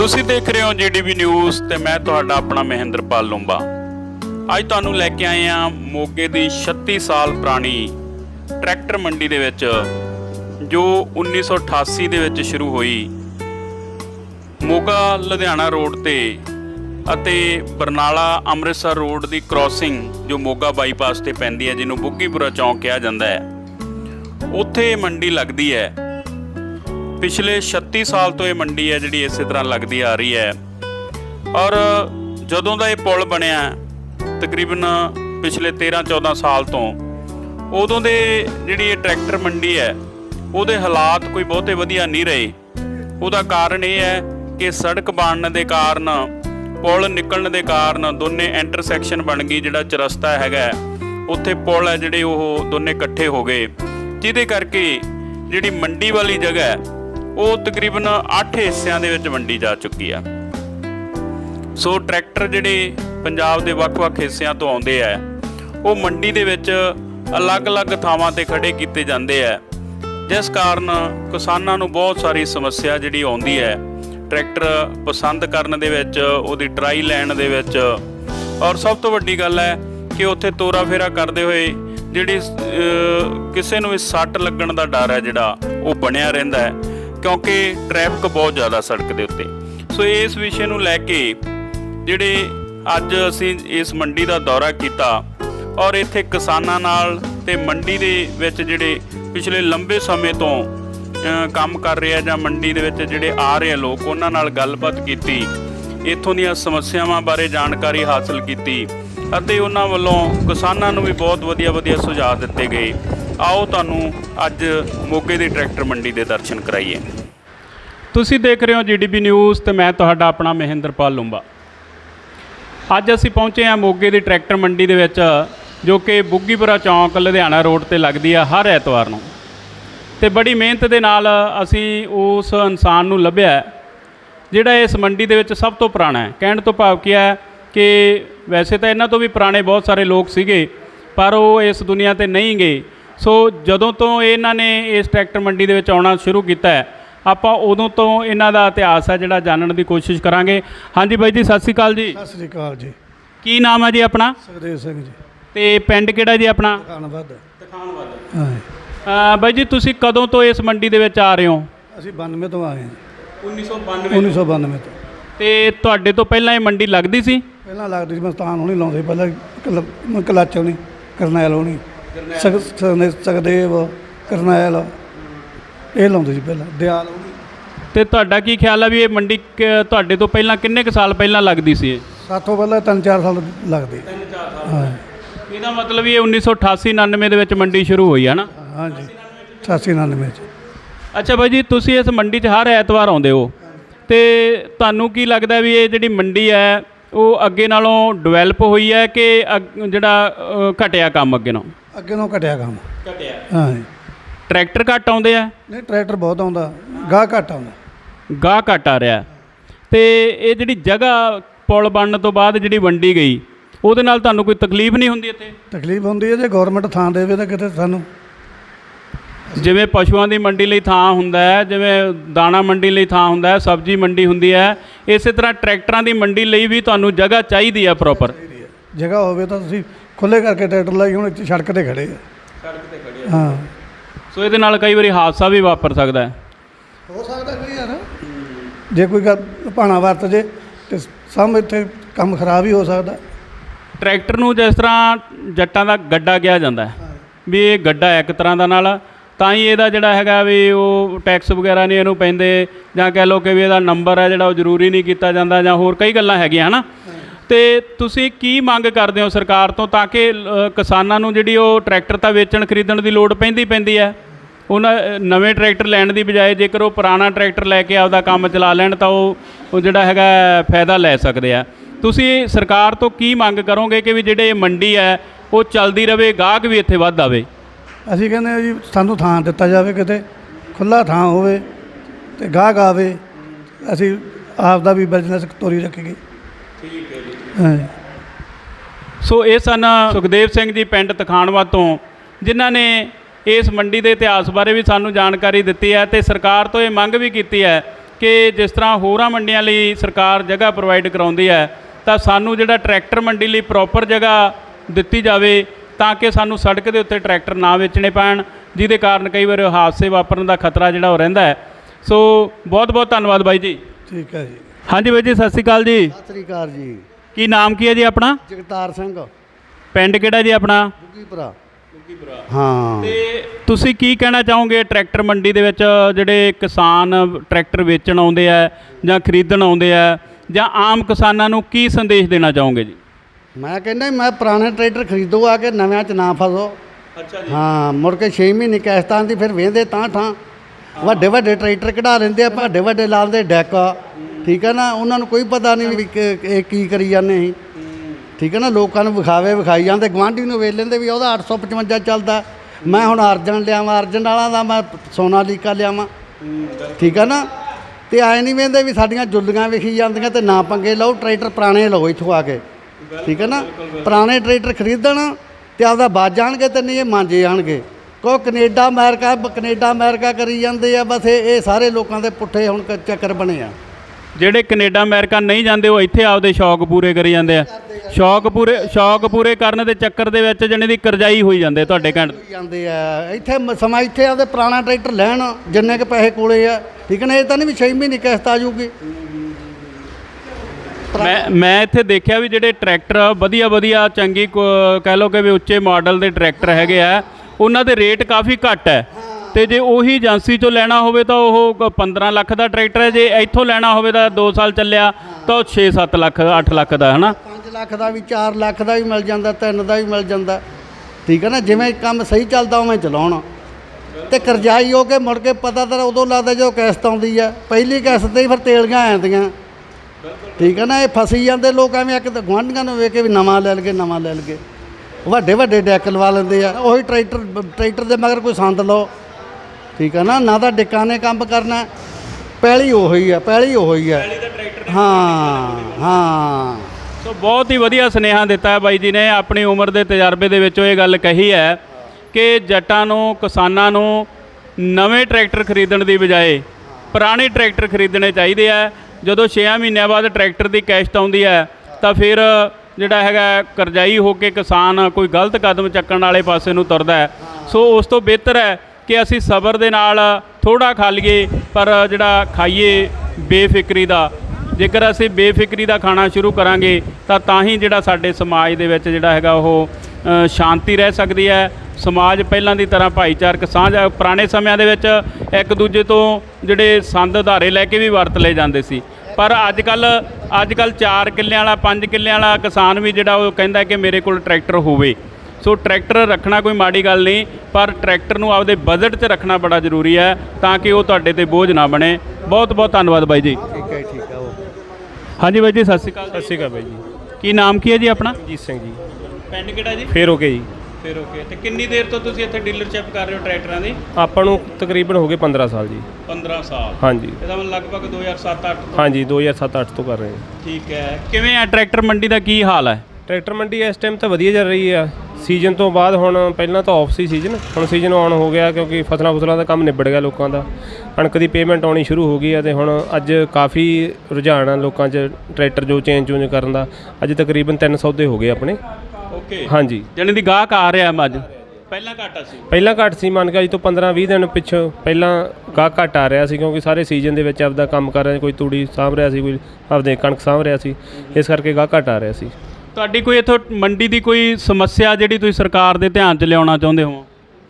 ਤੁਸੀਂ ਦੇਖ ਰਹੇ ਹੋ ਜੀਡੀਬੀ ਨਿਊਜ਼ ਤੇ ਮੈਂ ਤੁਹਾਡਾ ਆਪਣਾ ਮਹਿੰਦਰਪਾਲ ਲੰਬਾ। ਅੱਜ ਤੁਹਾਨੂੰ ਲੈ ਕੇ ਆਏ ਹਾਂ ਮੋਗੇ ਦੀ 36 ਸਾਲ ਪੁਰਾਣੀ ਟਰੈਕਟਰ ਮੰਡੀ ਦੇ ਵਿੱਚ, ਜੋ 1988 ਦੇ ਵਿੱਚ ਸ਼ੁਰੂ ਹੋਈ। ਮੋਗਾ ਲੁਧਿਆਣਾ ਰੋਡ ਤੇ ਅਤੇ ਬਰਨਾਲਾ ਅੰਮ੍ਰਿਤਸਰ ਰੋਡ ਦੀ ਕ੍ਰਾਸਿੰਗ ਜੋ ਮੋਗਾ ਬਾਈਪਾਸ ਤੇ ਪੈਂਦੀ ਹੈ, ਜਿਹਨੂੰ ਬੁੱਗੀਪੁਰਾ ਚੌਂਕ ਕਿਹਾ ਜਾਂਦਾ ਹੈ। ਉੱਥੇ ਮੰਡੀ ਲੱਗਦੀ ਹੈ। ਪਿਛਲੇ 36 ਸਾਲ ਤੋਂ ਇਹ ਮੰਡੀ ਹੈ ਜਿਹੜੀ ਇਸੇ ਤਰ੍ਹਾਂ ਲੱਗਦੀ ਆ ਰਹੀ ਹੈ। ਔਰ ਜਦੋਂ ਦਾ ਇਹ ਪੁਲ ਬਣਿਆ ਤਕਰੀਬਨ ਪਿਛਲੇ 13-14 ਸਾਲ ਤੋਂ, ਉਦੋਂ ਦੇ ਜਿਹੜੀ ਇਹ ਟਰੈਕਟਰ ਮੰਡੀ ਹੈ, ਉਹਦੇ ਹਾਲਾਤ ਕੋਈ ਬਹੁਤੇ ਵਧੀਆ ਨਹੀਂ ਰਹੇ। ਉਹਦਾ ਕਾਰਨ ਇਹ ਹੈ ਕਿ ਸੜਕ ਬਣਨ ਦੇ ਕਾਰਨ, ਪੁਲ ਨਿਕਲਣ ਦੇ ਕਾਰਨ ਦੋਨੇ ਇੰਟਰਸੈਕਸ਼ਨ ਬਣ ਗਈ, ਜਿਹੜਾ ਚਰਸਤਾ ਹੈਗਾ ਉੱਥੇ ਪੁਲ ਹੈ ਜਿਹੜੇ ਉਹ ਦੋਨੇ ਇਕੱਠੇ ਹੋ ਗਏ। ਜਿਹਦੇ ਕਰਕੇ ਜਿਹੜੀ ਮੰਡੀ ਵਾਲੀ ਜਗ੍ਹਾ ਹੈ ਉਹ ਤਕਰੀਬਨ 8 ਹਿੱਸਿਆਂ ਦੇ ਵਿੱਚ ਵੰਡੀ ਜਾ ਚੁੱਕੀ ਆ। ਸੋ ਟਰੈਕਟਰ ਜਿਹੜੇ ਪੰਜਾਬ ਦੇ ਵੱਖ-ਵੱਖ ਹਿੱਸਿਆਂ ਤੋਂ ਆਉਂਦੇ ਆ, ਉਹ ਮੰਡੀ ਦੇ ਵਿੱਚ ਅਲੱਗ-ਅਲੱਗ ਥਾਵਾਂ ਤੇ ਖੜੇ ਕੀਤੇ ਜਾਂਦੇ ਆ। ਜਿਸ ਕਾਰਨ ਕਿਸਾਨਾਂ ਨੂੰ ਬਹੁਤ ਸਾਰੀ ਸਮੱਸਿਆ ਜਿਹੜੀ ਆਉਂਦੀ ਹੈ, ਟਰੈਕਟਰ ਪਸੰਦ ਕਰਨ ਦੇ ਵਿੱਚ, ਉਹਦੀ ਟਰਾਈ ਲੈਣ ਦੇ ਵਿੱਚ। ਔਰ ਸਭ ਤੋਂ ਵੱਡੀ ਗੱਲ ਹੈ ਕਿ ਉੱਥੇ ਤੋਰਾ ਫੇਰਾ ਕਰਦੇ ਹੋਏ ਜਿਹੜੀ ਕਿਸੇ ਨੂੰ ਵੀ ਸੱਟ ਲੱਗਣ ਦਾ ਡਰ ਹੈ ਜਿਹੜਾ, ਉਹ ਬਣਿਆ ਰਹਿੰਦਾ ਹੈ। ਕਿਉਂਕਿ ਟ੍ਰੈਫਿਕ ਬਹੁਤ ਜ਼ਿਆਦਾ ਸੜਕ ਦੇ ਉੱਤੇ। ਸੋ ਇਸ ਵਿਸ਼ੇ ਨੂੰ ਲੈ ਕੇ ਜਿਹੜੇ ਅੱਜ ਅਸੀਂ ਇਸ ਮੰਡੀ ਦਾ ਦੌਰਾ ਕੀਤਾ ਔਰ ਇੱਥੇ ਕਿਸਾਨਾਂ ਨਾਲ ਤੇ ਮੰਡੀ ਦੇ ਵਿੱਚ ਜਿਹੜੇ ਪਿਛਲੇ ਲੰਬੇ ਸਮੇਂ ਤੋਂ ਕੰਮ ਕਰ ਰਹੇ ਆ ਜਾਂ ਮੰਡੀ ਦੇ ਵਿੱਚ ਜਿਹੜੇ ਆ ਰਹੇ ਆ ਲੋਕ, ਉਹਨਾਂ ਨਾਲ ਗੱਲਬਾਤ ਕੀਤੀ, ਇੱਥੋਂ ਦੀਆਂ ਸਮੱਸਿਆਵਾਂ ਬਾਰੇ ਜਾਣਕਾਰੀ ਹਾਸਲ ਕੀਤੀ ਅਤੇ ਉਹਨਾਂ ਵੱਲੋਂ ਕਿਸਾਨਾਂ ਨੂੰ ਵੀ ਬਹੁਤ ਵਧੀਆ ਵਧੀਆ ਸੁਝਾਅ ਦਿੱਤੇ ਗਏ। ਆਓ ਤੁਹਾਨੂੰ ਅੱਜ ਮੋਗੇ ਦੀ ਟਰੈਕਟਰ ਮੰਡੀ ਦੇ ਦਰਸ਼ਨ ਕਰਾਈਏ। ਤੁਸੀਂ ਦੇਖ ਰਹੇ ਹੋ ਜੀਡੀਬੀ ਨਿਊਜ਼ ਤੇ ਮੈਂ ਤੁਹਾਡਾ ਆਪਣਾ ਮਹਿੰਦਰਪਾਲ ਲੰਬਾ। ਅੱਜ ਅਸੀਂ ਪਹੁੰਚੇ ਹਾਂ ਮੋਗੇ ਦੀ ਟਰੈਕਟਰ ਮੰਡੀ ਦੇ ਵਿੱਚ, ਜੋ ਕਿ ਬੁੱਗੀਪੁਰਾ ਚੌਂਕ, ਲੁਧਿਆਣਾ ਰੋਡ ਤੇ ਲੱਗਦੀ ਆ ਹਰ ਐਤਵਾਰ ਨੂੰ। ਤੇ ਬੜੀ ਮਿਹਨਤ ਦੇ ਨਾਲ ਅਸੀਂ ਉਸ ਇਨਸਾਨ ਨੂੰ ਲੱਭਿਆ ਜਿਹੜਾ ਇਸ ਮੰਡੀ ਦੇ ਵਿੱਚ ਸਭ ਤੋਂ ਪੁਰਾਣਾ ਹੈ। ਕਹਿਣ ਤੋਂ ਭਾਵ ਕੀ ਹੈ ਕਿ ਵੈਸੇ ਤਾਂ ਇਹਨਾਂ ਤੋਂ ਵੀ ਪੁਰਾਣੇ ਬਹੁਤ ਸਾਰੇ ਲੋਕ ਸੀਗੇ, ਪਰ ਉਹ ਇਸ ਦੁਨੀਆ ਤੇ ਨਹੀਂ ਗਏ। ਸੋ ਜਦੋਂ ਤੋਂ ਇਹਨਾਂ ਨੇ ਇਸ ਟਰੈਕਟਰ ਮੰਡੀ ਦੇ ਵਿੱਚ ਆਉਣਾ ਸ਼ੁਰੂ ਕੀਤਾ ਹੈ ਆਪਾਂ ਉਦੋਂ ਤੋਂ ਇਹਨਾਂ ਦਾ ਇਤਿਹਾਸ ਹੈ ਜਿਹੜਾ ਜਾਣਨ ਦੀ ਕੋਸ਼ਿਸ਼ ਕਰਾਂਗੇ। ਹਾਂਜੀ ਬਾਈ ਜੀ ਸਤਿ ਸ਼੍ਰੀ ਅਕਾਲ ਜੀ। ਸਤਿ ਸ੍ਰੀ ਅਕਾਲ ਜੀ। ਕੀ ਨਾਮ ਹੈ ਜੀ ਆਪਣਾ? ਸੁਖਦੇਵ ਸਿੰਘ ਜੀ। ਤੇ ਪਿੰਡ ਕਿਹੜਾ ਜੀ ਆਪਣਾ? ਧੰਨਵਾਦ ਹਾਂ। ਅ, ਬਾਈ ਜੀ ਤੁਸੀਂ ਕਦੋਂ ਤੋਂ ਇਸ ਮੰਡੀ ਦੇ ਵਿੱਚ ਆ ਰਹੇ ਹੋ? ਅਸੀਂ 92 ਤੋਂ ਆਏ ਹਾਂ 1992 1992 ਤੋਂ। ਤੇ। ਤੁਹਾਡੇ ਤੋਂ ਪਹਿਲਾਂ ਇਹ ਮੰਡੀ ਲੱਗਦੀ ਸੀ? ਪਹਿਲਾਂ ਲੱਗਦੀ ਸੀ ਮਸਤਾਨ ਹੋਣੀ ਲਾਉਂਦੇ ਪਹਿਲਾਂ ਕਲ- ਕਲਾਚ ਹੋਣੀ ਕਰਨੈਲ ਹੋਣੀ। ਸਖਦੇਵ ਕਰਨੈਲ ਇਹ ਲਾਉਂਦੇ ਸੀ ਪਹਿਲਾਂ ਦਿਆਲ ਹੋਣੀ ਤੇ ਤੁਹਾਡਾ ਕੀ ਖਿਆਲ ਹੈ ਵੀ ਇਹ ਮੰਡੀ ਕ- ਤੁਹਾਡੇ ਤੋਂ ਪਹਿਲਾਂ ਕਿੰਨੇ ਕੁ ਸਾਲ ਪਹਿਲਾਂ ਲੱਗਦੀ ਸੀ ਇਹ? ਸਾਥੋਂ ਪਹਿਲਾਂ ਤਿੰਨ ਚਾਰ ਸਾਲ ਲੱਗਦੇ। ਹਾਂ। ਇਹਦਾ ਮਤਲਬ ਵੀ ਇਹ 1988 99 ਦੇ ਵਿੱਚ ਮੰਡੀ ਸ਼ੁਰੂ ਹੋਈ ਹੈ ਨਾ? ਹਾਂਜੀ। 88 99 ਚ। ਅੱਛਾ ਬਾਈ ਜੀ ਤੁਸੀਂ ਇਸ ਮੰਡੀ 'ਚ ਹਰ ਐਤਵਾਰ ਆਉਂਦੇ ਹੋ। ਤੇ ਤੁਹਾਨੂੰ ਕੀ ਲੱਗਦਾ ਵੀ ਇਹ ਜਿਹੜੀ ਮੰਡੀ ਹੈ ਉਹ ਅੱਗੇ ਨਾਲੋਂ ਡਿਵੈਲਪ ਹੋਈ ਹੈ ਕਿ ਅੱਗ- ਜਿਹੜਾ ਅ, ਘਟਿਆ ਕੰਮ ਅੱਗੇ ਨਾਲੋਂ? ਅੱਗੇ ਨੂੰ ਘਟਿਆ ਕੰਮ। ਘਟਿਆ। ਹਾਂ ਟਰੈਕਟਰ ਘੱਟ ਆਉਂਦੇ ਆ? ਨਹੀਂ ਟਰੈਕਟਰ ਬਹੁਤ ਆਉਂਦਾ। ਗਾਹ ਘੱਟ ਆਉਂਦਾ। ਗਾਹ ਘੱਟ ਆ ਰਿਹਾ। ਤੇ ਇਹ ਜਿਹੜੀ ਜਗ੍ਹਾ ਪੁਲ ਬਣਨ ਤੋਂ ਬਾਅਦ ਜਿਹੜੀ ਵੰਡੀ ਗਈ ਉਹਦੇ ਨਾਲ ਤੁਹਾਨੂੰ ਕੋਈ ਤਕਲੀਫ ਨਹੀਂ ਹੁੰਦੀ ਇੱਥੇ? ਤਕਲੀਫ ਹੁੰਦੀ ਹੈ ਜੇ ਗਵਰਨਮੈਂਟ ਥਾਂ ਦੇਵੇ ਤਾਂ ਕਿਤੇ ਸਾਨੂੰ। ਜਿਵੇਂ ਪਸ਼ੂਆਂ ਦੀ ਮੰਡੀ ਲਈ ਥਾਂ ਹੁੰਦਾ ਹੈ ਜਿਵੇਂ ਦਾਣਾ ਮੰਡੀ ਲਈ ਥਾਂ ਹੁੰਦਾ ਹੈ ਸਬਜ਼ੀ ਮੰਡੀ ਹੁੰਦੀ ਹੈ ਇਸੇ ਤਰ੍ਹਾਂ ਟਰੈਕਟਰਾਂ ਦੀ ਮੰਡੀ ਲਈ ਵੀ ਤੁਹਾਨੂੰ ਜਗ੍ਹਾ ਚਾਹੀਦੀ ਹੈ ਪ੍ਰੋਪਰ ਜਗ੍ਹਾ ਹੋਵੇ ਤਾਂ ਤੁਸੀਂ ਖੁੱਲੇ ਕਰਕੇ ਟਰੈਕਟਰ ਲਾਈ ਹੁਣ ਇੱਥੇ ਸੜਕ ਤੇ ਖੜੇ ਆ। ਸੜਕ ਤੇ ਖੜੀ ਹਾਂ। ਸੋ ਇਹਦੇ ਨਾਲ ਕਈ ਵਾਰੀ ਹਾਦਸਾ ਵੀ ਵਾਪਰ ਸਕਦਾ ਹੈ। ਹੋ ਸਕਦਾ ਕੋਈ ਯਾਰ। ਜੇ ਕੋਈ ਗੱਲ ਭਾਣਾ ਵਰਤ ਜੇ ਤੇ ਸਭ ਇੱਥੇ ਕੰਮ ਖਰਾਬ ਹੀ ਹੋ ਸਕਦਾ। ਟਰੈਕਟਰ ਨੂੰ ਜਿਸ ਤਰ੍ਹਾਂ ਜੱਟਾਂ ਦਾ ਗੱਡਾ ਕਿਹਾ ਜਾਂਦਾ ਹੈ ਵੀ ਇਹ ਗੱਡਾ ਇੱਕ ਤਰ੍ਹਾਂ ਦਾ ਨਾਲ ਤਾਂ ਹੀ ਇਹਦਾ ਜਿਹੜਾ ਹੈਗਾ ਵੀ ਉਹ ਟੈਕਸ ਵਗੈਰਾ ਨਹੀਂ ਇਹਨੂੰ ਪੈਂਦੇ ਜਾਂ ਕਹਿ ਲਓ ਕਿ ਵੀ ਇਹਦਾ ਨੰਬਰ ਹੈ ਜਿਹੜਾ ਉਹ ਜ਼ਰੂਰੀ ਨਹੀਂ ਕੀਤਾ ਜਾਂਦਾ ਜਾਂ ਹੋਰ ਕਈ ਗੱਲਾਂ ਹੈਗੀਆਂ ਹਨਾ? ਤੇ ਤੁਸੀਂ ਕੀ ਮੰਗ ਕਰਦੇ ਹੋ ਸਰਕਾਰ ਤੋਂ ਤਾਂ ਕਿ ਕਿਸਾਨਾਂ ਨੂੰ ਜਿਹੜੀ ਉਹ ਟਰੈਕਟਰ ਤਾਂ ਵੇਚਣ ਖਰੀਦਣ ਦੀ ਲੋੜ ਪੈਂਦੀ ਪੈਂਦੀ ਹੈ ਉਹਨਾਂ ਨਵੇਂ ਟਰੈਕਟਰ ਲੈਣ ਦੀ ਬਜਾਏ ਜੇਕਰ ਉਹ ਪੁਰਾਣਾ ਟਰੈਕਟਰ ਲੈ ਕੇ ਆਪਦਾ ਕੰਮ ਚਲਾ ਲੈਣ ਤਾਂ ਉਹ ਉਹ ਜਿਹੜਾ ਹੈਗਾ ਫਾਇਦਾ ਲੈ ਸਕਦੇ ਆ। ਤੁਸੀਂ ਸਰਕਾਰ ਤੋਂ ਕੀ ਮੰਗ ਕਰੋਗੇ ਕਿ ਵੀ ਜਿਹੜੇ ਮੰਡੀ ਹੈ ਉਹ ਚੱਲਦੀ ਰਵੇ ਗਾਹਕ ਵੀ ਇੱਥੇ ਵੱਧ ਆਵੇ? ਅਸੀਂ ਕਹਿੰਦੇ ਹਾਂ ਜੀ ਸਾਨੂੰ ਥਾਂ ਦਿੱਤਾ ਜਾਵੇ ਕਿਤੇ ਖੁੱਲਾ ਥਾਂ ਹੋਵੇ ਤੇ ਗਾਹਕ ਆਵੇ ਅਸੀਂ ਆਪ ਦਾ ਵੀ ਬਿਜ਼ਨਸ ਤੋਰੀ ਰੱਖੀਏ। ਠੀਕ ਹਾਂ ਸੋ ਇਹ ਸਨ ਸੁਖਦੇਵ ਸਿੰਘ ਜੀ ਪਿੰਡ ਤਖਾਣਵਾ ਤੋਂ ਜਿਨ੍ਹਾਂ ਨੇ ਇਸ ਮੰਡੀ ਦੇ ਇਤਿਹਾਸ ਬਾਰੇ ਵੀ ਸਾਨੂੰ ਜਾਣਕਾਰੀ ਦਿੱਤੀ ਹੈ ਤੇ ਸਰਕਾਰ ਤੋਂ ਇਹ ਮੰਗ ਵੀ ਕੀਤੀ ਹੈ ਕਿ ਜਿਸ ਤਰ੍ਹਾਂ ਹੋਰਾਂ ਮੰਡੀਆਂ ਲਈ ਸਰਕਾਰ ਜਗ੍ਹਾ ਪ੍ਰੋਵਾਈਡ ਕਰਾਉਂਦੀ ਹੈ ਤਾਂ ਸਾਨੂੰ ਜਿਹੜਾ ਟਰੈਕਟਰ ਮੰਡੀ ਲਈ ਪ੍ਰੋਪਰ ਜਗ੍ਹਾ ਦਿੱਤੀ ਜਾਵੇ ਤਾਂ ਕਿ ਸਾਨੂੰ ਸੜਕ ਦੇ ਉੱਤੇ ਟਰੈਕਟਰ ਨਾ ਵੇਚਣੇ ਪੈਣ ਜਿਹਦੇ ਕਾਰਨ ਕਈ ਵਾਰ ਹਾਦਸੇ ਵਾਪਰਨ ਦਾ ਖਤਰਾ ਜਿਹੜਾ ਉਹ ਰਹਿੰਦਾ ਹੈ। ਸੋ ਬਹੁਤ ਬਹੁਤ ਧੰਨਵਾਦ ਬਾਈ ਜੀ। ਠੀਕ ਹੈ ਜੀ। ਹਾਂਜੀ ਬਾਈ ਜੀ ਸਤਿ ਸ਼੍ਰੀ ਅਕਾਲ ਜੀ। ਸਤਿ ਸ੍ਰੀ ਅਕਾਲ ਜੀ। ਕੀ ਨਾਮ ਕੀ ਹੈ ਜੀ ਆਪਣਾ? ਜਗਤਾਰ ਸਿੰਘ। ਪਿੰਡ ਕਿਹੜਾ ਜੀ ਆਪਣਾ? ਬੁੱਗੀਪੁਰਾ ਹਾਂ। ਤੇ ਤੁਸੀਂ ਕੀ ਕਹਿਣਾ ਚਾਹੋਗੇ ਟਰੈਕਟਰ ਮੰਡੀ ਦੇ ਵਿੱਚ ਜਿਹੜੇ ਕਿਸਾਨ ਟਰੈਕਟਰ ਵੇਚਣ ਆਉਂਦੇ ਆ ਜਾਂ ਖਰੀਦਣ ਆਉਂਦੇ ਆ ਜਾਂ ਆਮ ਕਿਸਾਨਾਂ ਨੂੰ ਕੀ ਸੰਦੇਸ਼ ਦੇਣਾ ਚਾਹੋਗੇ ਜੀ? ਮੈਂ ਕਹਿੰਦਾ ਜੀ, ਮੈਂ ਪੁਰਾਣੇ ਟਰੈਕਟਰ ਖਰੀਦੋ ਆ ਕੇ ਨਵਿਆਂ 'ਚ ਨਾ ਫਸੋ। ਅੱਛਾ ਹਾਂ ਮੁੜ ਕੇ 6 ਮਹੀਨੇ ਕਿਸ਼ਤਾਂ ਦੀ ਫਿਰ ਵੇਂਦੇ ਤਾਂ ਠਾਂ ਵੱਡੇ ਵੱਡੇ ਟਰੈਕਟਰ ਕਢਾ ਲੈਂਦੇ ਆ ਵੱਡੇ ਵੱਡੇ ਲਾਉਂਦੇ ਡੈਕ। ਠੀਕ ਹੈ ਨਾ? ਉਹਨਾਂ ਨੂੰ ਕੋਈ ਪਤਾ ਨਹੀਂ ਵੀ ਕਿ- ਇਹ ਕੀ ਕਰੀ ਜਾਂਦੇ ਅਸੀਂ ਠੀਕ ਹੈ ਨਾ? ਲੋਕਾਂ ਨੂੰ ਵਿਖਾਵੇ ਵਿਖਾਈ ਜਾਂਦੇ। ਗਵਾਂਢੀ ਨੂੰ ਵੇਚ ਲੈਂਦੇ ਵੀ ਉਹਦਾ 855 ਚੱਲਦਾ। ਮੈਂ ਹੁਣ ਅਰਜਨ ਲਿਆਵਾਂ, ਅਰਜਨ ਵਾਲਾ ਦਾ ਮੈਂ ਸੋਨਾ ਲੀਕਾ ਲਿਆਵਾਂ। ਠੀਕ ਹੈ ਨਾ? ਤੇ ਆਏ ਨਹੀਂ ਵੇਂਦੇ ਵੀ ਸਾਡੀਆਂ ਜੁੱਲੀਆਂ ਵਿਖੀ ਜਾਂਦੀਆਂ ਤੇ ਨਾ ਪੰਗੇ ਲਓ, ਟਰੈਕਟਰ ਪੁਰਾਣੇ ਲਓ ਇੱਥੋਂ ਆ ਕੇ। ਠੀਕ ਹੈ ਨਾ? ਪੁਰਾਣੇ ਟਰੈਕਟਰ ਖਰੀਦਣ ਤੇ ਆਪਦਾ ਬਾਜ ਜਾਣਗੇ ਤੇ ਨਹੀਂ, ਇਹ ਮਾਂਜੇ ਜਾਣਗੇ ਕੋ ਕੈਨੇਡਾ, ਅਮਰੀਕਾ ਕੈਨੇਡਾ, ਅਮਰੀਕਾ ਕਰੀ ਜਾਂਦੇ ਆ, ਬਸ ਇਹ ਇਹ ਸਾਰੇ ਲੋਕਾਂ ਦੇ ਪੁੱਠੇ ਹੁਣ ਕ- ਚੱਕਰ ਬਣੇ ਆ। ਜਿਹੜੇ ਕੈਨੇਡਾ ਅਮਰੀਕਾ ਨਹੀਂ ਜਾਂਦੇ ਉਹ ਇੱਥੇ ਆਪਦੇ ਸ਼ੌਕ ਪੂਰੇ ਕਰੀ ਜਾਂਦੇ ਆ। ਸ਼ੌਕ ਪੂਰੇ ਸ਼ੌਕ ਪੂਰੇ ਕਰਨ ਦੇ ਚੱਕਰ ਦੇ ਵਿੱਚ ਜਣੇ ਦੀ ਕਰਜ਼ਾਈ ਹੋਈ ਜਾਂਦੇ ਤੁਹਾਡੇ ਹੋਈ ਜਾਂਦੇ ਆ। ਇੱਥੇ ਸਮਾਂ ਇੱਥੇ ਆਪਦੇ ਪੁਰਾਣਾ ਟਰੈਕਟਰ ਲੈਣ ਜਿੰਨੇ ਕ ਪੈਸੇ ਕੋਲੇ ਆ। ਠੀਕ ਨਾ ਇਹ ਤਾਂ ਨਹੀਂ ਵੀ 6 ਮਹੀਨੇ ਕਿਸ਼ਤ ਆ ਜਾਊਗੀ। ਮੈਂ ਮੈਂ ਇੱਥੇ ਦੇਖਿਆ ਵੀ ਜਿਹੜੇ ਟਰੈਕਟਰ ਵਧੀਆ ਵਧੀਆ ਚੰਗੀ ਕਹਿ ਲਓ ਕਿ ਵੀ ਉੱਚੇ ਮਾਡਲ ਦੇ ਟਰੈਕਟਰ ਹੈਗੇ ਆ ਉਹਨਾਂ ਦੇ ਰੇਟ ਕਾਫੀ ਘੱਟ ਹੈ। ਤੇ ਜੇ ਉਹੀ ਏਜੰਸੀ ਚੋਂ ਲੈਣਾ ਹੋਵੇ ਤਾਂ ਉਹ ਕ- 15 ਲੱਖ ਦਾ ਟਰੈਕਟਰ ਹੈ, ਜੇ ਇੱਥੋਂ ਲੈਣਾ ਹੋਵੇ ਤਾਂ 2 ਸਾਲ ਚੱਲਿਆ, ਤਾਂ ਉਹ 6-7 ਲੱਖ 8 ਲੱਖ ਦਾ, ਹਨਾ? 5 ਲੱਖ ਦਾ ਵੀ 4 ਲੱਖ ਦਾ ਵੀ ਮਿਲ ਜਾਂਦਾ 3 ਦਾ ਵੀ ਮਿਲ ਜਾਂਦਾ। ਠੀਕ ਹੈ ਨਾ, ਜਿਵੇਂ ਕੰਮ ਸਹੀ ਚੱਲਦਾ, ਉਵੇਂ ਚਲਾਉਣਾ। ਤੇ ਕਰਜ਼ਾਈ ਹੋ ਕੇ ਮੁੜ ਕੇ ਪਤਾ ਤਾਂ ਉਦੋਂ ਲੱਗਦਾ ਜਦੋਂ ਕਿਸ਼ਤ ਆਉਂਦੀ ਆ। ਪਹਿਲੀ ਕਿਸ਼ਤ ਤੇ ਹੀ ਫਿਰ ਤੇਲੀਆਂ ਆਉਂਦੀਆਂ ਠੀਕ ਹੈ ਨਾ, ਇਹ ਫਸੀ ਜਾਂਦੇ ਲੋਕ ਐਵੇਂ ਇੱਕ ਤਾਂ ਗੁਆਂਢੀਆਂ ਨੂੰ ਵੇਖ ਕੇ ਵੀ ਨਵਾਂ ਲੈ ਲਗੇ ਨਵਾਂ ਲੈ ਲਗੇ ਵੱਡੇ ਵੱਡੇ ਡੈਕ ਲਵਾ ਲੈਂਦੇ ਆ। ਉਹੀ ਟਰੈਕਟਰ ਟਰੈਕਟਰ ਦੇ ਮਗਰ ਕੋਈ ਸੰਦ ਲਓ। ਠੀਕ ਹੈ ਨਾ ਨਾ ਤਾਂ ਡਿੱਕਾਂ ਨੇ ਕੰਮ ਕਰਨਾ ਪਹਿਲੀ ਉਹੀ ਆ ਪਹਿਲੀ ਉਹੀ ਆ। ਹਾਂ ਹਾਂ। ਸੋ ਬਹੁਤ ਹੀ ਵਧੀਆ ਸੁਨੇਹਾ ਦਿੱਤਾ ਹੈ ਬਾਈ ਜੀ ਨੇ ਆਪਣੀ ਉਮਰ ਦੇ ਤਜਰਬੇ ਦੇ ਵਿੱਚੋਂ ਇਹ ਗੱਲ ਕਹੀ ਹੈ ਕਿ ਜੱਟਾਂ ਨੂੰ ਕਿਸਾਨਾਂ ਨੂੰ ਨਵੇਂ ਟਰੈਕਟਰ ਖਰੀਦਣ ਦੀ ਬਜਾਏ ਪੁਰਾਣੇ ਟਰੈਕਟਰ ਖਰੀਦਣੇ ਚਾਹੀਦੇ ਆ। ਜਦੋਂ 6 ਮਹੀਨਿਆਂ ਬਾਅਦ ਟਰੈਕਟਰ ਦੀ ਕਿਸ਼ਤ ਆਉਂਦੀ ਹੈ ਤਾਂ ਫਿਰ ਜਿਹੜਾ ਹੈਗਾ ਕਰਜ਼ਾਈ ਹੋ ਕੇ ਕਿਸਾਨ ਕੋਈ ਗਲਤ ਕਦਮ ਚੱਕਣ ਵਾਲੇ ਪਾਸੇ ਨੂੰ ਤੁਰਦਾ ਹੈ। ਸੋ ਉਸ ਤੋਂ ਬਿਹਤਰ ਹੈ ਕਿ ਅਸੀਂ ਸਬਰ ਦੇ ਨਾਲ ਥੋੜਾ ਖਾ ਲਈਏ, ਪਰ ਜਿਹੜਾ ਖਾਈਏ ਬੇਫਿਕਰੀ ਦਾ। ਜੇਕਰ ਅਸੀਂ ਬੇਫਿਕਰੀ ਦਾ ਖਾਣਾ ਸ਼ੁਰੂ ਕਰਾਂਗੇ, ਤਾਂ ਤਾਂ ਹੀ ਜਿਹੜਾ ਸਾਡੇ ਸਮਾਜ ਦੇ ਵਿੱਚ ਜਿਹੜਾ ਹੈਗਾ ਉਹ ਸ਼ਾਂਤੀ ਰਹਿ ਸਕਦੀ ਹੈ। ਸਮਾਜ ਪਹਿਲਾਂ ਦੀ ਤਰ੍ਹਾਂ ਭਾਈਚਾਰਕ ਸਾਂਝ ਪੁਰਾਣੇ ਸਮਿਆਂ ਦੇ ਵਿੱਚ ਇੱਕ ਦੂਜੇ ਤੋਂ ਜਿਹੜੇ ਸੰਦ ਉਧਾਰੇ ਲੈ ਕੇ ਵੀ ਵਰਤ ਲਏ ਜਾਂਦੇ ਸੀ। ਪਰ ਅੱਜ ਕੱਲ ਅੱਜ ਕੱਲ 4 ਕਿੱਲਿਆਂ ਵਾਲਾ 5 ਕਿੱਲਿਆਂ ਵਾਲਾ ਕਿਸਾਨ ਵੀ ਜਿਹੜਾ ਉਹ ਕਹਿੰਦਾ ਕਿ ਮੇਰੇ ਕੋਲ ਟਰੈਕਟਰ ਹੋਵੇ। ਸੋ ਟਰੈਕਟਰ ਰੱਖਣਾ ਕੋਈ ਮਾੜੀ ਗੱਲ ਨਹੀਂ ਪਰ ਟਰੈਕਟਰ ਨੂੰ ਆਪਦੇ ਬਜਟ 'ਚ ਰੱਖਣਾ ਬੜਾ ਜ਼ਰੂਰੀ ਹੈ ਤਾਂ ਕਿ ਉਹ ਤੁਹਾਡੇ ਤੇ ਬੋਝ ਨਾ ਬਣੇ। ਬਹੁਤ ਬਹੁਤ ਧੰਨਵਾਦ ਬਾਈ ਜੀ। ਠੀਕ ਹੈ ਠੀਕ ਹੈ ਹਾਂਜੀ ਬਾਈ ਜੀ ਸਤਿ ਸ਼੍ਰੀ ਅਕਾਲ ਸਤਿ ਸ਼੍ਰੀ ਅਕਾਲ ਬਾਈ ਜੀ। ਕੀ ਨਾਮ ਕੀ ਹੈ ਜੀ ਆਪਣਾ? ਜੀਤ ਸਿੰਘ ਜੀ। ਪਿੰਡ ਕਿਹੜਾ ਜੀ? ਫੇਰ ਹੋ ਗਏ ਜੀ। ਫਿਰ ਓਕੇ। ਤੇ ਕਿੰਨੀ ਦੇਰ ਤੋਂ ਤੁਸੀਂ ਇੱਥੇ ਡੀਲਰਸ਼ਿਪ ਕਰ ਰਹੇ ਹੋ ਟਰੈਕਟਰਾਂ ਦੀ? ਆਪਾਂ ਨੂੰ ਤਕਰੀਬਨ ਹੋ ਗਏ 15 ਸਾਲ ਜੀ। 15 ਸਾਲ। ਹਾਂਜੀ। ਇਹਦਾ ਮਤਲਬ ਲਗਭਗ 2007-8 ਤੋਂ। ਹਾਂਜੀ 2007-8 ਤੋਂ ਕਰ ਰਹੇ ਹਾਂ। ਠੀਕ ਹੈ। ਕਿਵੇਂ ਆ ਟਰੈਕਟਰ ਮੰਡੀ ਦਾ ਕੀ ਹਾਲ ਹੈ? ਟਰੈਕਟਰ ਮੰਡੀ ਇਸ ਟਾਈਮ ਤਾਂ ਵਧੀਆ ਚੱਲ ਰਹੀ ਆ। ਸੀਜ਼ਨ ਤੋਂ ਬਾਅਦ ਹੁਣ ਪਹਿਲਾਂ ਤਾਂ ਆਫ ਸੀ ਸੀਜ਼ਨ ਹੁਣ ਸੀਜ਼ਨ ਆਨ ਹੋ ਗਿਆ ਕਿਉਂਕਿ ਫਸਲਾਂ ਫਸਲਾਂ ਦਾ ਕੰਮ ਨਿਬੜ ਗਿਆ ਲੋਕਾਂ ਦਾ। ਕਣਕ ਦੀ ਪੇਮੈਂਟ ਆਉਣੀ ਸ਼ੁਰੂ ਹੋ ਗਈ ਆ ਤੇ ਹੁਣ ਅੱਜ ਕਾਫੀ ਰੁਝਾਨ ਆ ਲੋਕਾਂ 'ਚ ਟਰੈਕਟਰ ਜੋ ਚੇਂਜ ਚੂੰਜ ਕਰਨ ਦਾ। ਅੱਜ ਤਕਰੀਬਨ 3 ਸੌਦੇ ਹੋ ਗਏ ਆਪਣੇ। ਓਕੇ ਹਾਂਜੀ। ਜਣੇ ਦੀ ਗਾਹਕ ਆ ਰਿਹਾ ਅੱਜ ਪਹਿਲਾਂ ਘਾਟਾ ਸੀ। ਪਹਿਲਾਂ ਘੱਟ ਸੀ ਮੰਨ ਕੇ ਅੱਜ ਤੋਂ 15-20 ਦਿਨ ਪਿੱਛੋਂ ਪਹਿਲਾਂ ਗਾਹਕ ਘੱਟ ਆ ਰਿਹਾ ਸੀ ਕਿਉਂਕਿ ਸਾਰੇ ਸੀਜ਼ਨ ਦੇ ਵਿੱਚ ਆਪਦਾ ਕੰਮ ਕਰ ਰਿਹਾ ਕੋਈ ਤੂੜੀ ਸਾਂਭ ਰਿਹਾ ਸੀ ਕੋਈ ਆਪਦੇ ਕਣਕ ਸਾਂਭ ਰਿਹਾ ਸੀ। ਇਸ ਕਰਕੇ ਗਾਹਕ ਘੱਟ ਆ ਰਿਹਾ ਸੀ। ਤੁਹਾਡੀ ਕੋਈ ਇੱਥੋਂ ਮੰਡੀ ਦੀ ਕੋਈ ਸਮੱਸਿਆ ਜਿਹੜੀ ਤੁਸੀਂ ਸਰਕਾਰ ਦੇ ਧਿਆਨ 'ਚ ਲਿਆਉਣਾ ਚਾਹੁੰਦੇ ਹੋ?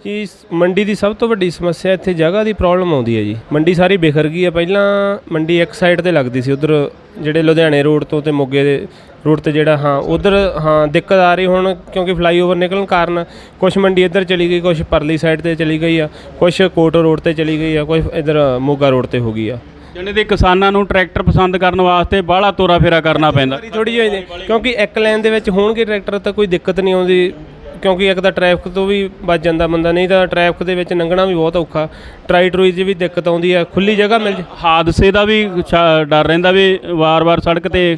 ਜੀ ਮੰਡੀ ਦੀ ਸਭ ਤੋਂ ਵੱਡੀ ਸਮੱਸਿਆ ਇੱਥੇ ਜਗ੍ਹਾ ਦੀ ਪ੍ਰੋਬਲਮ ਆਉਂਦੀ ਹੈ ਜੀ। ਮੰਡੀ ਸਾਰੀ ਬਿਖਰ ਗਈ ਹੈ। ਪਹਿਲਾਂ ਮੰਡੀ ਇੱਕ ਸਾਈਡ ਤੇ ਲੱਗਦੀ ਸੀ, ਉਧਰ ਜਿਹੜੇ ਲੁਧਿਆਣੇ ਰੋਡ ਤੋਂ ਤੇ ਮੋਗੇ ਦੇ ਰੋਡ ਤੇ ਜਿਹੜਾ, ਹਾਂ, ਉਧਰ, ਹਾਂ, ਦਿੱਕਤ ਆ ਰਹੀ ਹੁਣ ਕਿਉਂਕਿ ਫਲਾਈਓਵਰ ਨਿਕਲਣ ਕਾਰਨ ਕੁਝ ਮੰਡੀ ਇੱਧਰ ਚਲੀ ਗਈ ਕੁਝ ਪਰਲੀ ਸਾਈਡ ਤੇ ਚਲੀ ਗਈ ਆ ਕੁਝ ਕੋਟ ਰੋਡ ਤੇ ਚਲੀ ਗਈ ਆ ਕੁਝ ਇੱਧਰ ਮੋਗਾ ਰੋਡ ਤੇ ਹੋ ਗਈ ਆ। ਜਣੇ ਦੇ ਕਿਸਾਨਾਂ ਨੂੰ ਟਰੈਕਟਰ ਪਸੰਦ ਕਰਨ ਵਾਸਤੇ ਬਾਹਲਾ ਤੋਰਾ ਫੇਰਾ ਕਰਨਾ ਪੈਂਦਾ। ਥੋੜੀ ਜਿਹੀ ਕਿਉਂਕਿ ਇੱਕ ਲਾਈਨ ਦੇ ਵਿੱਚ ਹੋਣਗੇ ਟਰੈਕਟਰ ਤਾਂ ਕੋਈ ਦਿੱਕਤ ਨਹੀਂ ਆਉਂਦੀ ਕਿਉਂਕਿ ਇੱਕ ਤਾਂ ਟ੍ਰੈਫਿਕ ਤੋਂ ਵੀ ਬਚ ਜਾਂਦਾ ਬੰਦਾ ਨਹੀਂ ਤਾਂ ਟ੍ਰੈਫਿਕ ਦੇ ਵਿੱਚ ਲੰਘਣਾ ਵੀ ਬਹੁਤ ਔਖਾ। ਟਰਾਈ ਟਰੂਈ 'ਚ ਵੀ ਦਿੱਕਤ ਆਉਂਦੀ ਆ ਖੁੱਲੀ ਜਗ੍ਹਾ ਮਿਲ ਜੇ। ਹਾਦਸੇ ਦਾ ਵੀ ਡਰ ਰਹਿੰਦਾ ਵੀ ਵਾਰ-ਵਾਰ ਸੜਕ ਤੇ।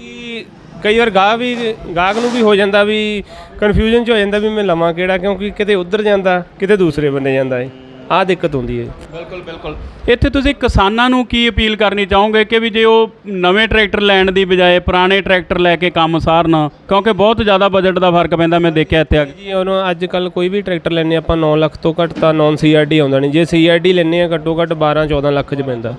ਕਈ ਵਾਰ ਗਾਹ ਵੀ ਗਾਹਕ ਨੂੰ ਵੀ ਹੋ ਜਾਂਦਾ ਵੀ ਕਨਫਿਊਜ਼ਨ 'ਚ ਹੋ ਜਾਂਦਾ ਵੀ ਮੈਂ ਲਵਾਂ ਕਿਹੜਾ ਕਿਉਂਕਿ ਕਿਤੇ ਉੱਧਰ ਜਾਂਦਾ ਕਿਤੇ ਦੂਸਰੇ ਬੰਨੇ ਜਾਂਦਾ ਏ। ਆਹ ਦਿੱਕਤ ਹੁੰਦੀ ਹੈ। ਬਿਲਕੁਲ ਬਿਲਕੁਲ। ਇੱਥੇ ਤੁਸੀਂ ਕਿਸਾਨਾਂ ਨੂੰ ਕੀ ਅਪੀਲ ਕਰਨੀ ਚਾਹੋਗੇ ਕਿ ਵੀ ਜੇ ਉਹ ਨਵੇਂ ਟਰੈਕਟਰ ਲੈਣ ਦੀ ਬਜਾਏ ਪੁਰਾਣੇ ਟਰੈਕਟਰ ਲੈ ਕੇ ਕੰਮ ਸਾਰਨ ਕਿਉਂਕਿ ਬਹੁਤ ਜ਼ਿਆਦਾ ਬਜਟ ਦਾ ਫ਼ਰਕ ਪੈਂਦਾ ਮੈਂ ਦੇਖਿਆ ਇੱਥੇ ਆ ਕੇ। ਜੀ ਉਹਨੂੰ ਅੱਜ ਕੱਲ ਕੋਈ ਵੀ ਟਰੈਕਟਰ ਲੈਣੇ ਆਪਾਂ 9 ਲੱਖ ਤੋਂ ਘੱਟ ਤਾਂ ਨਾਨ ਸੀਆਰਡੀ ਆਉਂਦਾ ਨਹੀਂ। ਜੇ ਸੀਆਰਡੀ ਲੈਣੇ ਆ ਘੱਟੋ ਘੱਟ 12 14 ਲੱਖ ਚ ਪੈਂਦਾ।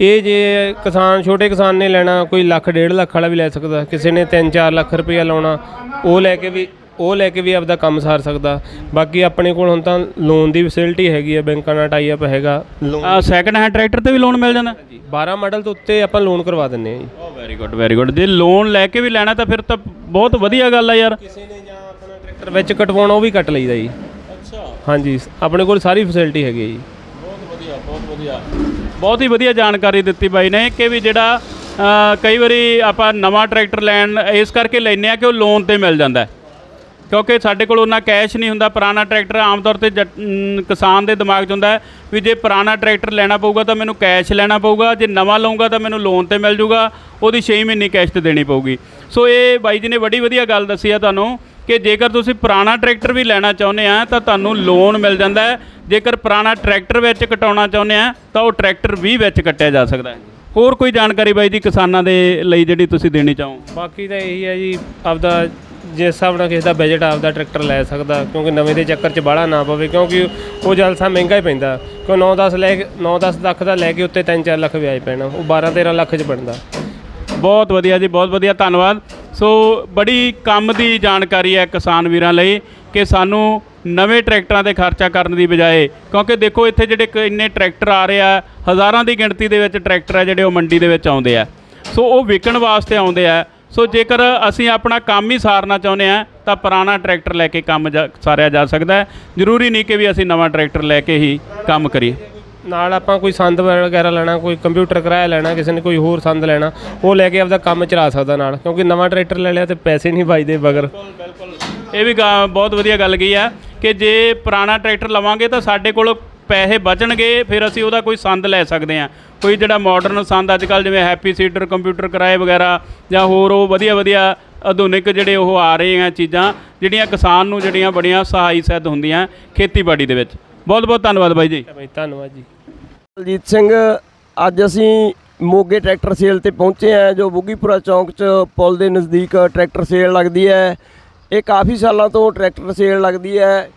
ਇਹ ਜੇ ਕਿਸਾਨ ਛੋਟੇ ਕਿਸਾਨ ਨੇ ਲੈਣਾ ਕੋਈ ਲੱਖ ਡੇਢ ਲੱਖ ਵਾਲਾ ਵੀ ਲੈ ਸਕਦਾ। ਕਿਸੇ ਨੇ 3-4 ਲੱਖ ਰੁਪਇਆ ਲਾਉਣਾ ਉਹ ਲੈ ਕੇ ਵੀ ਉਹ ਲੈ ਕੇ ਵੀ ਆਪਦਾ ਕੰਮ ਸਾਰ ਸਕਦਾ। ਬਾਕੀ ਆਪਣੇ ਕੋਲ ਹੁਣ ਤਾਂ ਲੋਨ ਦੀ ਫੈਸਿਲਿਟੀ ਹੈਗੀ ਹੈ ਬੈਂਕਾਂ ਨਾਲ ਟਾਈ ਅਪ ਹੈਗਾ। ਲੋਨ ਆ ਸੈਕੰਡ ਹੈਂਡ ਟਰੈਕਟਰ ਤੇ ਵੀ ਲੋਨ ਮਿਲ ਜਾਂਦਾ? 12 ਮਾਡਲ ਤੋਂ ਉੱਤੇ ਆਪਾਂ ਲੋਨ ਕਰਵਾ ਦਿੰਨੇ ਆ ਜੀ। Oh very good very good ਜੇ ਲੋਨ ਲੈ ਕੇ ਵੀ ਲੈਣਾ ਤਾਂ ਫਿਰ ਤਾਂ ਬਹੁਤ ਵਧੀਆ ਗੱਲ ਆ ਯਾਰ। ਕਿਸੇ ਨੇ ਜਾਂ ਆਪਣਾ ਟਰੈਕਟਰ ਵਿੱਚ ਕਟਵਾਉਣਾ ਉਹ ਵੀ ਕੱਟ ਲਈਦਾ ਜੀ। ਅੱਛਾ। ਹਾਂਜੀ ਆਪਣੇ ਕੋਲ ਸਾਰੀ ਫੈਸਿਲਿਟੀ ਹੈਗੀ ਹੈ ਜੀ। ਬਹੁਤ ਹੀ ਵਧੀਆ ਜਾਣਕਾਰੀ ਦਿੱਤੀ ਬਾਈ ਨੇ ਕਿ ਵੀ ਜਿਹੜਾ ਕਈ ਵਾਰੀ ਆਪਾਂ ਨਵਾਂ ਟਰੈਕਟਰ ਲੈਣ ਇਸ ਕਰਕੇ ਲੈਂਦੇ ਆ ਕਿ ਉਹ ਲੋਨ ਤੇ ਮਿਲ ਜਾਂਦਾ ਹੈ। ਕਿਉਂਕਿ ਸਾਡੇ ਕੋਲ ਉਹਨਾਂ ਕੈਸ਼ ਨਹੀਂ ਹੁੰਦਾ, ਪੁਰਾਣਾ ਟਰੈਕਟਰ ਆਮ ਤੌਰ ਤੇ ਜੱਟ- ਕਿਸਾਨ ਦੇ ਦਿਮਾਗ 'ਚ ਹੁੰਦਾ ਵੀ ਜੇ ਪੁਰਾਣਾ ਟਰੈਕਟਰ ਲੈਣਾ ਪਊਗਾ ਤਾਂ ਮੈਨੂੰ ਕੈਸ਼ ਲੈਣਾ ਪਊਗਾ, ਜੇ ਨਵਾਂ ਲਵਾਂਗਾ ਤਾਂ ਮੈਨੂੰ ਲੋਨ ਤੇ ਮਿਲ ਜੂਗਾ, ਉਹਦੀ 6 ਮਹੀਨੇ ਕੈਸ਼ 'ਤੇ ਦੇਣੀ ਪਊਗੀ। ਸੋ ਇਹ ਬਾਈ ਜੀ ਨੇ ਬੜੀ ਵਧੀਆ ਗੱਲ ਦੱਸੀ ਆ ਤੁਹਾਨੂੰ ਕਿ ਜੇਕਰ ਤੁਸੀਂ ਪੁਰਾਣਾ ਟਰੈਕਟਰ ਵੀ ਲੈਣਾ ਚਾਹੁੰਦੇ ਆ ਤਾਂ ਤੁਹਾਨੂੰ ਲੋਨ ਮਿਲ ਜਾਂਦਾ ਹੈ, ਜੇਕਰ ਪੁਰਾਣਾ ਟਰੈਕਟਰ ਵਿੱਚ ਕਟਾਉਣਾ ਚਾਹੁੰਦੇ ਆ ਤਾਂ ਉਹ ਟਰੈਕਟਰ ਵੀ ਵਿੱਚ ਕੱਟਿਆ ਜਾ ਸਕਦਾ ਹੈ ਹੋਰ ਕੋਈ ਜਾਣਕਾਰੀ ਬਾਈ ਜੀ ਕਿਸਾਨਾਂ ਦੇ ਲਈ ਜਿਹੜੀ ਤੁਸੀਂ ਦੇਣੀ ਚਾਹੋ? ਬਾਕੀ ਤਾਂ ਇਹੀ ਹੈ ਜੀ, ਆਪਦਾ ਜਿਸ ਹਿਸਾਬ ਨਾਲ ਕਿਸੇ ਦਾ ਬਜਟ ਆਪਦਾ ਟਰੈਕਟਰ ਲੈ ਸਕਦਾ, ਕਿਉਂਕਿ ਨਵੇਂ ਦੇ ਚੱਕਰ 'ਚ ਬਾਹਲਾ ਨਾ ਪਵੇ, ਕਿਉਂਕਿ ਉਹ ਜਲਸਾ ਮਹਿੰਗਾ ਹੀ ਪੈਂਦਾ। ਕਿਉਂ 9-10 ਲੈ ਕੇ 9-10 ਲੱਖ ਦਾ ਲੈ ਕੇ ਉੱਤੇ 3-4 ਲੱਖ ਵਿਆਜ ਪੈਣਾ, ਉਹ 12-13 ਲੱਖ 'ਚ ਬਣਦਾ। ਬਹੁਤ ਵਧੀਆ ਜੀ, ਬਹੁਤ ਵਧੀਆ, ਧੰਨਵਾਦ। ਸੋ ਬੜੀ ਕੰਮ ਦੀ ਜਾਣਕਾਰੀ ਹੈ ਕਿਸਾਨ ਵੀਰਾਂ ਲਈ ਕਿ ਸਾਨੂੰ ਨਵੇਂ ਟਰੈਕਟਰਾਂ ਤੇ ਖਰਚਾ ਕਰਨ ਦੀ ਬਜਾਏ, ਕਿਉਂਕਿ ਦੇਖੋ ਇੱਥੇ ਜਿਹੜੇ ਕ- ਇੰਨੇ ਟਰੈਕਟਰ ਆ ਰਹੇ ਆ, ਹਜ਼ਾਰਾਂ ਦੀ ਗਿਣਤੀ ਦੇ ਵਿੱਚ ਟਰੈਕਟਰ ਆ ਜਿਹੜੇ ਉਹ ਮੰਡੀ ਦੇ ਵਿੱਚ ਆਉਂਦੇ ਆ। ਸੋ ਉਹ ਵਿਕਣ ਵਾਸਤੇ ਆਉਂਦੇ ਆ ਸੋ ਜੇਕਰ ਅਸੀਂ ਆਪਣਾ ਕੰਮ ਹੀ ਸਾਰਨਾ ਚਾਹੁੰਦੇ ਆ ਤਾਂ ਪੁਰਾਣਾ ਟਰੈਕਟਰ ਲੈ ਕੇ ਕੰਮ ਸਾਰਿਆ ਜਾ ਸਕਦਾ ਹੈ। ਜ਼ਰੂਰੀ ਨਹੀਂ ਕਿ ਵੀ ਅਸੀਂ ਨਵਾਂ ਟਰੈਕਟਰ ਲੈ ਕੇ ਹੀ ਕੰਮ ਕਰੀਏ। ਨਾਲ ਆਪਾਂ ਕੋਈ ਸੰਦ ਵਗੈਰਾ ਲੈਣਾ ਕੋਈ ਕੰਪਿਊਟਰ ਕਿਰਾਇਆ ਲੈਣਾ ਕਿਸੇ ਨੇ ਕੋਈ ਹੋਰ ਸੰਦ ਲੈਣਾ ਉਹ ਲੈ ਕੇ ਆਪਦਾ ਕੰਮ ਚਲਾ ਸਕਦਾ ਨਾਲ ਕਿਉਂਕਿ ਨਵਾਂ ਟਰੈਕਟਰ ਲੈ ਲਿਆ ਤੇ ਪੈਸੇ ਨਹੀਂ ਬਚਦੇ ਬਗਰ। ਇਹ ਵੀ ਬਹੁਤ ਵਧੀਆ ਗੱਲ ਗਈ ਆ ਕਿ ਜੇ ਪੁਰਾਣਾ ਟਰੈਕਟਰ ਲਵਾਂਗੇ ਤਾਂ ਸਾਡੇ ਕੋਲ ਪੈਸੇ ਬਚਣਗੇ ਫਿਰ ਅਸੀਂ ਉਹਦਾ ਕੋਈ ਸੰਦ ਲੈ ਸਕਦੇ ਆ ਕੋਈ ਜਿਹੜਾ ਮਾਡਰਨ ਸੰਦ ਅੱਜ ਕੱਲ ਜਿਵੇਂ ਹੈਪੀ ਸੀਟਰ ਕੰਪਿਊਟਰ ਕਿਰਾਏ ਵਗੈਰਾ ਜਾਂ ਹੋਰ ਉਹ ਵਧੀਆ ਵਧੀਆ ਆਧੁਨਿਕ ਜਿਹੜੇ ਉਹ ਆ ਰਹੇ ਆ ਚੀਜ਼ਾਂ ਜਿਹੜੀਆਂ ਕਿਸਾਨ ਨੂੰ ਜਿਹੜੀਆਂ ਬੜੀਆਂ ਸਹਾਈ ਸਿੱਧ ਹੁੰਦੀਆਂ ਖੇਤੀਬਾੜੀ ਦੇ ਵਿੱਚ। ਬਹੁਤ ਬਹੁਤ ਧੰਨਵਾਦ ਬਾਈ ਜੀ। ਬਾਈ ਧੰਨਵਾਦ ਜੀ। ਦਲਜੀਤ ਸਿੰਘ ਅੱਜ ਅਸੀਂ ਮੋਗੇ ਟਰੈਕਟਰ ਸੇਲ ਤੇ ਪਹੁੰਚੇ ਆ ਜੋ ਬੁੱਗੀਪੁਰਾ ਚੌਂਕ 'ਚ ਪੁਲ ਦੇ ਨਜ਼ਦੀਕ ਟਰੈਕਟਰ ਸੇਲ ਲੱਗਦੀ ਹੈ। ਇਹ ਕਾਫੀ ਸਾਲਾਂ ਤੋਂ ਟਰੈਕਟਰ ਸੇਲ ਲੱਗਦੀ ਹੈ।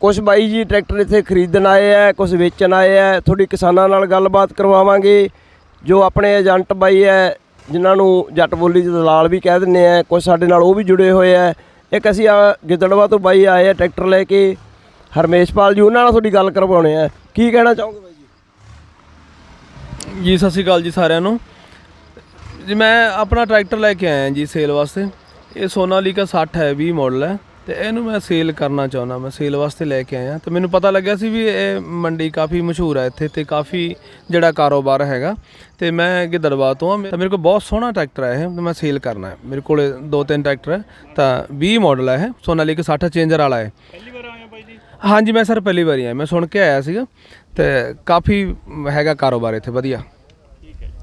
ਕੁਝ ਬਾਈ ਜੀ ਟਰੈਕਟਰ ਇੱਥੇ ਖਰੀਦਣ ਆਏ ਆ ਕੁਝ ਵੇਚਣ ਆਏ ਆ, ਤੁਹਾਡੀ ਕਿਸਾਨਾਂ ਨਾਲ ਗੱਲਬਾਤ ਕਰਵਾਵਾਂਗੇ। ਜੋ ਆਪਣੇ ਏਜੰਟ ਬਾਈ ਹੈ ਜਿਨ੍ਹਾਂ ਨੂੰ ਜੱਟ ਬੋਲੀ 'ਚ ਦਲਾਲ ਵੀ ਕਹਿ ਦਿੰਦੇ ਆ ਕੁਝ ਸਾਡੇ ਨਾਲ ਉਹ ਵੀ ਜੁੜੇ ਹੋਏ ਆ। ਇੱਕ ਅਸੀਂ ਆ ਗਿੱਦੜਵਾ ਤੋਂ ਬਾਈ ਆਏ ਆ ਟਰੈਕਟਰ ਲੈ ਕੇ। ਹਰਮੇਸ਼ਪਾਲ ਜੀ, ਉਹਨਾਂ ਨਾਲ ਤੁਹਾਡੀ ਗੱਲ ਕਰਵਾਉਣੇ ਆ। ਕੀ ਕਹਿਣਾ ਚਾਹੋਗੇ ਬਾਈ ਜੀ? ਜੀ, ਸਤਿ ਸ਼੍ਰੀ ਅਕਾਲ ਜੀ ਸਾਰਿਆਂ ਨੂੰ। ਜੀ, ਮੈਂ ਆਪਣਾ ਟਰੈਕਟਰ ਲੈ ਕੇ ਆਇਆ ਜੀ ਸੇਲ ਵਾਸਤੇ। ਇਹ ਸੋਨਾਲੀਕਾ 60 ਹੈ 20 ਮਾਡਲ ਹੈ। ਤੇ ਇਹਨੂੰ ਮੈਂ ਸੇਲ ਕਰਨਾ ਚਾਹੁੰਦਾ ਮੈਂ ਸੇਲ ਵਾਸਤੇ ਲੈ ਕੇ ਆਇਆ। ਤੇ ਮੈਨੂੰ ਪਤਾ ਲੱਗਿਆ ਸੀ ਵੀ ਇਹ ਮੰਡੀ ਕਾਫੀ ਮਸ਼ਹੂਰ ਹੈ ਇੱਥੇ ਤੇ ਕਾਫੀ ਜਿਹੜਾ ਕਾਰੋਬਾਰ ਹੈਗਾ। ਤੇ ਮੈਂ ਗਿੱਦੜਵਾ ਤੋਂ ਆ ਮੇਰੇ ਕੋਲ ਬਹੁਤ ਸੋਹਣਾ ਟਰੈਕਟਰ ਹੈ ਇਹ ਤੇ ਮੈਂ ਸੇਲ ਕਰਨਾ ਹੈ। ਮੇਰੇ ਕੋਲੇ ਦੋ ਤਿੰਨ ਟਰੈਕਟਰ ਹੈ ਤਾਂ 20 ਮਾਡਲ ਹੈ ਇਹ ਸੋਨਾਲੀਕਾ 60 ਚੇਂਜਰ ਵਾਲਾ ਹੈ। ਹਾਂਜੀ ਮੈਂ ਸਰ ਪਹਿਲੀ ਵਾਰੀ ਆਇਆ ਮੈਂ ਸੁਣ ਕੇ ਆਇਆ ਸੀਗਾ। ਤੇ ਕਾਫੀ ਹੈਗਾ ਕਾਰੋਬਾਰ ਇੱਥੇ ਵਧੀਆ।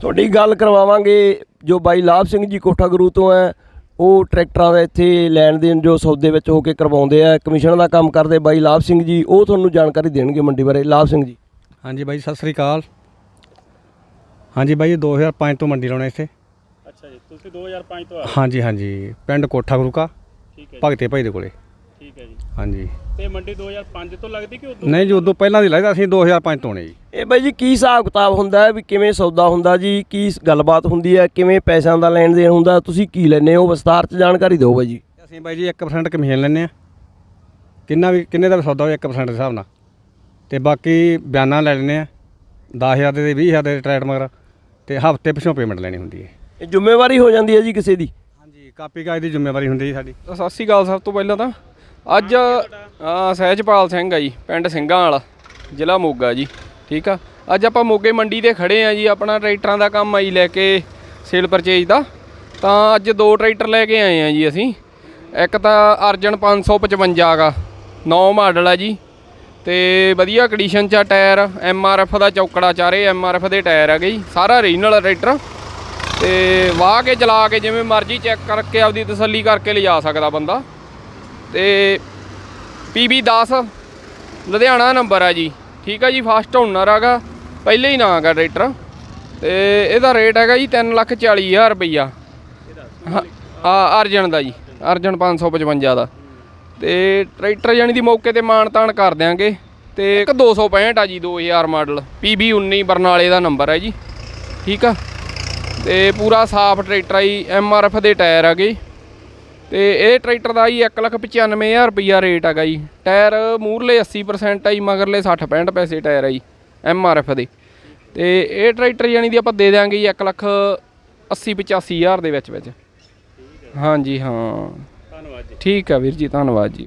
ਤੁਹਾਡੀ ਗੱਲ ਕਰਵਾਵਾਂਗੇ ਜੋ ਬਾਈ ਲਾਭ ਸਿੰਘ ਜੀ ਕੋਠਾ ਗੁਰੂ ਤੋਂ ਹੈ ਉਹ ਟਰੈਕਟਰਾਂ ਦਾ ਇੱਥੇ ਲੈਣ ਦੇਣ ਜੋ ਸੌਦੇ ਵਿੱਚ ਹੋ ਕੇ ਕਰਵਾਉਂਦੇ ਆ ਕਮਿਸ਼ਨ ਦਾ ਕੰਮ ਕਰਦੇ ਬਾਈ ਲਾਭ ਸਿੰਘ ਜੀ ਉਹ ਤੁਹਾਨੂੰ ਜਾਣਕਾਰੀ ਦੇਣਗੇ ਮੰਡੀ ਬਾਰੇ। ਲਾਭ ਸਿੰਘ ਜੀ। ਹਾਂਜੀ ਬਾਈ ਸਤਿ ਸ੍ਰੀ ਅਕਾਲ। ਹਾਂਜੀ ਬਾਈ 2005 ਤੋਂ ਮੰਡੀ ਲਾਉਣਾ ਇੱਥੇ। ਅੱਛਾ ਜੀ ਤੁਸੀਂ 2005 ਤੋਂ ਹਾਂਜੀ ਹਾਂਜੀ। ਪਿੰਡ ਕੋਠਾ ਗੁਰੂ ਕਾ ਠੀਕ ਹੈ ਭਗਤੇ ਭਾਈ ਦੇ ਕੋਲੇ। ਠੀਕ ਹੈ ਜੀ। ਹਾਂਜੀ। ਤੇ ਮੰਡੀ 2005 ਤੋਂ ਲੱਗਦੀ ਕਿ ਉਦੋਂ? ਨਹੀਂ ਜੀ ਉਦੋਂ ਪਹਿਲਾਂ ਦੀ ਲੱਗਦਾ ਅਸੀਂ 2005 ਤੋਂ ਨੇ ਜੀ। ਇਹ ਬਾਈ ਜੀ ਕੀ ਹਿਸਾਬ ਕਿਤਾਬ ਹੁੰਦਾ ਹੈ ਵੀ ਕਿਵੇਂ ਸੌਦਾ ਹੁੰਦਾ ਜੀ? ਕੀ ਗੱਲਬਾਤ ਹੁੰਦੀ ਹੈ? ਕਿਵੇਂ ਪੈਸਿਆਂ ਦਾ ਲੈਣ ਦੇਣ ਹੁੰਦਾ? ਤੁਸੀਂ ਕੀ ਲੈਂਦੇ ਹੋ? ਵਿਸਤਾਰ 'ਚ ਜਾਣਕਾਰੀ ਦਿਓ ਬਾਈ ਜੀ। ਅਸੀਂ ਬਾਈ ਜੀ 1% ਕਮਿਸ਼ਨ ਲੈਂਦੇ ਆ ਕਿੰਨਾ ਵੀ ਕਿੰਨੇ ਦਾ ਵੀ ਸੌਦਾ ਹੋਵੇ 1% ਦੇ ਹਿਸਾਬ ਨਾਲ। ਤੇ ਬਾਕੀ ਬਿਆਨਾ ਲੈ ਲੈਂਦੇ ਆ 10000 ਦੇ ਤੇ 20000 ਦੇ ਟਰੈਟ ਮਗਰ। ਤੇ ਹਫ਼ਤੇ ਪਿਛੋਂ ਪੇਮੈਂਟ ਲੈਣੀ ਹੁੰਦੀ ਹੈ। ਇਹ ਜ਼ਿੰਮੇਵਾਰੀ ਹੋ ਜਾਂਦੀ ਹੈ ਜੀ ਕਿਸੇ ਦੀ? ਹਾਂਜੀ ਕਾਪੀ ਕਾਜ ਦੀ ਜ਼ਿੰਮੇਵਾਰੀ ਹੁੰਦੀ ਜੀ ਸਾਡੀ। ਸਤਿ ਸ਼੍ਰੀ ਅਕਾਲ ਸਭ ਤੋਂ ਪਹਿਲਾਂ ਤਾਂ। ਅੱਜ ਅ, ਸਹਿਜਪਾਲ ਸਿੰਘ ਆ ਜੀ ਪਿੰਡ ਸਿੰਘਾਂ ਵਾਲਾ ਜ਼ਿਲ੍ਹਾ ਮੋਗਾ ਜੀ ਠੀਕ ਆ? ਅੱਜ ਆਪਾਂ ਮੋਗੇ ਮੰਡੀ ਤੇ ਖੜੇ ਆ ਜੀ ਆਪਣਾ ਟਰੈਕਟਰਾਂ ਦਾ ਕੰਮ ਆਈ ਲੈ ਕੇ ਸੇਲ ਪਰਚੇਜ ਦਾ। ਤਾਂ ਅੱਜ ਦੋ ਟਰੈਕਟਰ ਲੈ ਕੇ ਆਏ ਆ ਜੀ ਅਸੀਂ। ਇੱਕ ਤਾਂ ਅਰਜਨ 555 ਗਾ ਨੌ ਮਾਡਲ ਆ ਜੀ। ਤੇ ਵਧੀਆ ਕੰਡੀਸ਼ਨ ਚ ਆ ਟਾਇਰ ਐਮ ਆਰ ਐਫ ਦਾ ਚੌਕੜਾ ਚਾਰੇ ਐਮ ਆਰ ਐਫ ਦੇ ਟਾਇਰ ਹੈਗੇ ਜੀ ਸਾਰਾ ਰੀਜਨਲ ਟਰੈਕਟਰ। ਤੇ ਵਾਹ ਕੇ ਚਲਾ ਕੇ ਜਿਵੇਂ ਮਰਜ਼ੀ ਚੈੱਕ ਕਰਕੇ ਆਪਦੀ ਤਸੱਲੀ ਕਰਕੇ ਲਿਜਾ ਸਕਦਾ ਬੰਦਾ। ਤੇ PB10 ਲੁਧਿਆਣਾ ਨੰਬਰ ਆ ਜੀ। ਠੀਕ ਆ ਜੀ, ਫਾਸਟ ਓਨਰ ਹੈਗਾ ਪਹਿਲੇ ਹੀ ਨਾਂ ਹੈਗਾ ਟਰੈਕਟਰ। ਤੇ ਇਹਦਾ ਰੇਟ ਹੈਗਾ ਜੀ 340000 ਰੁਪਈਆ। ਹਾਂ ਆ ਅਰਜਨ ਦਾ ਜੀ, ਅਰਜਨ 555 ਦਾ। ਤੇ ਟਰੈਕਟਰ ਜਾਨੀ ਦੀ ਮੌਕੇ ਤੇ ਮਾਨ ਤਾਨ ਕਰ ਦਿਆਂਗੇ। ਤੇ ਇੱਕ 265 ਆ ਜੀ 2000 ਮਾਡਲ। PB 19 ਬਰਨਾਲੇ ਦਾ ਨੰਬਰ ਹੈ ਜੀ। ਠੀਕ ਆ। ਤੇ ਪੂਰਾ ਸਾਫ਼ ਟਰੈਕਟਰ ਆ ਜੀ MRF ਦੇ ਟਾਇਰ ਹੈਗੇ। ਤੇ ਇਹ ਟਰੈਕਟਰ ਦਾ ਜੀ 195000 ਰੁਪਈਆ ਰੇਟ ਹੈਗਾ ਜੀ। ਟਾਇਰ ਮੂਰਲੇ 80% ਆ ਜੀ ਮਗਰਲੇ 60 65 ਪੈਸੇ ਟਾਇਰ ਆ ਜੀ MRF ਦੇ। ਤੇ ਇਹ ਟਰੈਕਟਰ ਜਾਨੀ ਦੀ ਆਪਾਂ ਦੇ ਦਿਆਂਗੇ ਜੀ 1 ਲੱਖ 80 85000 ਦੇ ਵਿੱਚ ਵਿੱਚ। ਹਾਂਜੀ ਹਾਂ। ਧੰਨਵਾਦ ਜੀ। ਠੀਕ ਆ ਵੀਰ ਜੀ ਧੰਨਵਾਦ ਜੀ।